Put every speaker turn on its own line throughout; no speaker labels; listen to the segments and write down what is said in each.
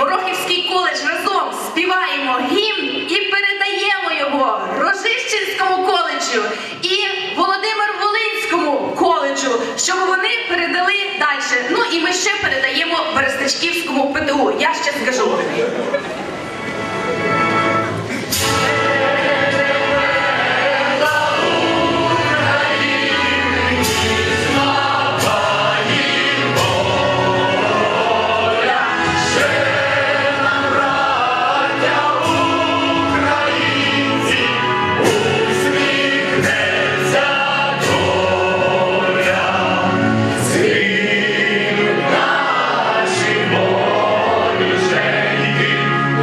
Горохівський коледж разом співаємо гімн і передаємо його Рожищенському коледжу. І Володимир Волинському коледжу, щоб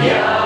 Yeah.